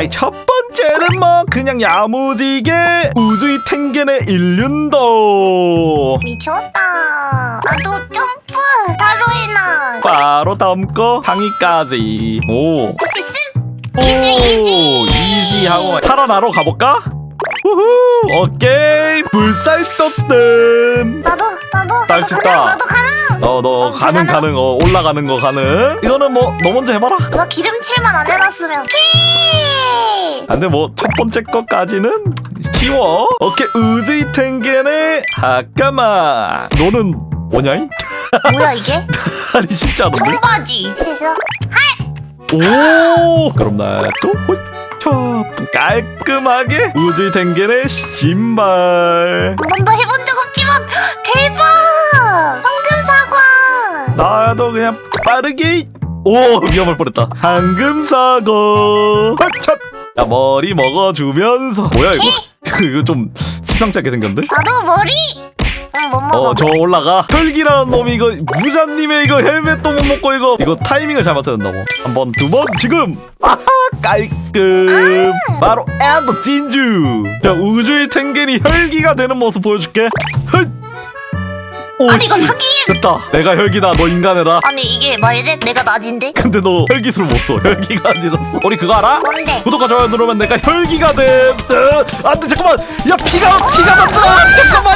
아이 첫 번째는 뭐 그냥 야무지게 우주의 텐겐의 일륜도 미쳤다. 나도 점프. 다루이나. 바로 다음 거 상위까지 오 할수 있음? 오, 이지, 이지. 이지하고 살아나러 가볼까? 우후 오케이 불살 떴음 나도 나도. 딸 나도 수 가능. 있다. 나도 가능. 어너 어, 가능 가능. 가능 어 올라가는 거 가능 이거는 뭐 너 먼저 해봐라 누가 기름칠만 안 해놨으면. 오케이. 근데 뭐 첫 번째 것까지는 쉬워 오케이 우즈이 텐겐의 하까마 너는 뭐냐잉? 뭐야 이게? 아니 쉽지 않은데? 청바지. 실수. 오 그럼 나또 호쳐 깔끔하게 우즈이 텐겐의 신발 한 번도 해본 적 없지만 대박. 황금 사과. 나도 그냥 빠르게 오 위험할 뻔했다 황금사고 헛첫 야 머리 먹어주면서. 뭐야 이거? 이거 좀 심상치 않게 생겼는데? 나도 머리. 응, 못 먹어. 어 저 올라가. 혈기라는 놈이 이거 무자님의 이거 헬멧도 못 먹고 이거 이거 타이밍을 잘 맞춰야 된다고. 한 번 두 번 지금! 아하 깔끔! 바로 앤더 진주 자 우주의 탱겐이 혈기가 되는 모습 보여줄게. 헐 아니 이거 사기. 됐다 내가 혈기다 너 인간해라 아니 이게 말이 돼? 내가 낮인데? 근데 너 혈기술 못 써. 혈기가 아니랐어. 우리 그거 알아? 뭔데? 구독과 좋아요 누르면 내가 혈기가 돼. 으, 안 돼 잠깐만. 야 피가 피가 난다. 잠깐만.